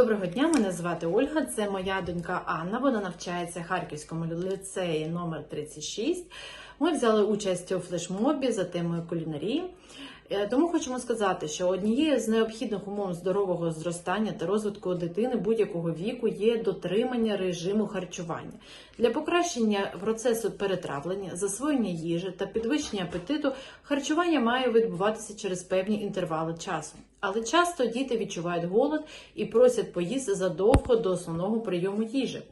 Доброго дня, мене звати Ольга. Це моя донька Анна. Вона навчається в Харківському ліцеї номер 36. Ми взяли участь у флешмобі за темою кулінарії. Е, Тому хочемо сказати, що однією з необхідних умов здорового зростання та розвитку дитини будь-якого віку є дотримання режиму харчування. Для покращення процесу перетравлення, засвоєння їжі та підвищення апетиту харчування має відбуватися через певні інтервали часу. Але часто діти відчувають голод і просять поїсти задовго до основного прийому їжі.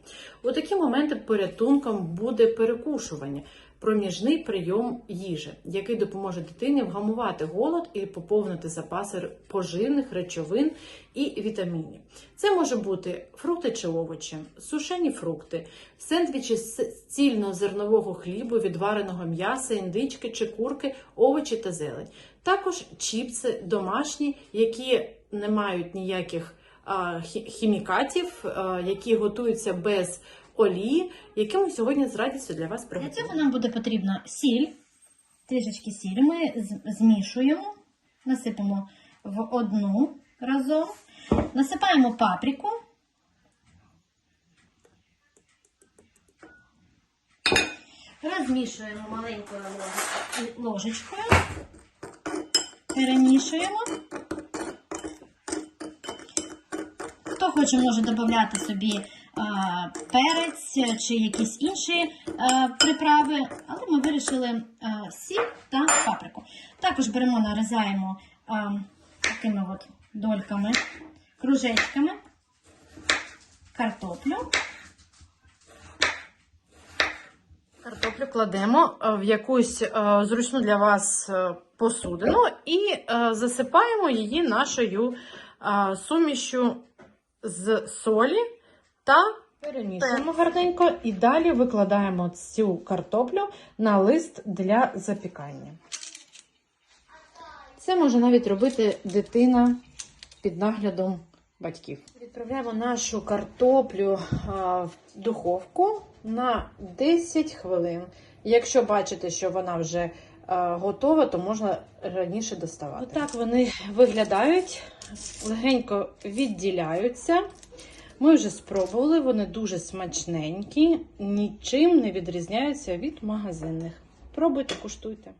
У такі моменти порятунком буде перекушування, проміжний прийом їжі, який допоможе дитині вгамувати голод і поповнити запаси поживних речовин і вітамінів. Це може бути фрукти чи овочі, сушені фрукти, сендвічі з цільнозернового хлібу, відвареного м'яса, індички чи курки, овочі та зелень. Також чіпси домашні, які не мають ніяких хімікатів, які готуються без олії, які ми сьогодні з радістю для вас Для цього нам буде потрібна сіль, трішечки сіль. Ми змішуємо, насипемо в одну разом, насипаємо паприку. Розмішуємо маленькою ложечкою, перемішуємо. Хто хоче, може додати собі а, перець чи якісь інші а, приправи, але ми вирішили а, сіль та паприку. Також беремо, нарізаємо такими от дольками, кружечками, картоплю. Картоплю кладемо е, в якусь е, зручну для вас е, посудину і е, засипаємо її нашою е, сумішю з солі та перемішуємо гарненько і далі викладаємо цю картоплю на лист для запікання. Це може навіть робити дитина під наглядом батьків. Відправляємо нашу картоплю в духовку на 10 хвилин. Якщо бачите, що вона вже готова, то можна раніше доставати. Отак вони виглядають, легенько відділяються. Ми вже спробували, вони дуже смачненькі, нічим не відрізняються від магазинних. Пробуйте, куштуйте.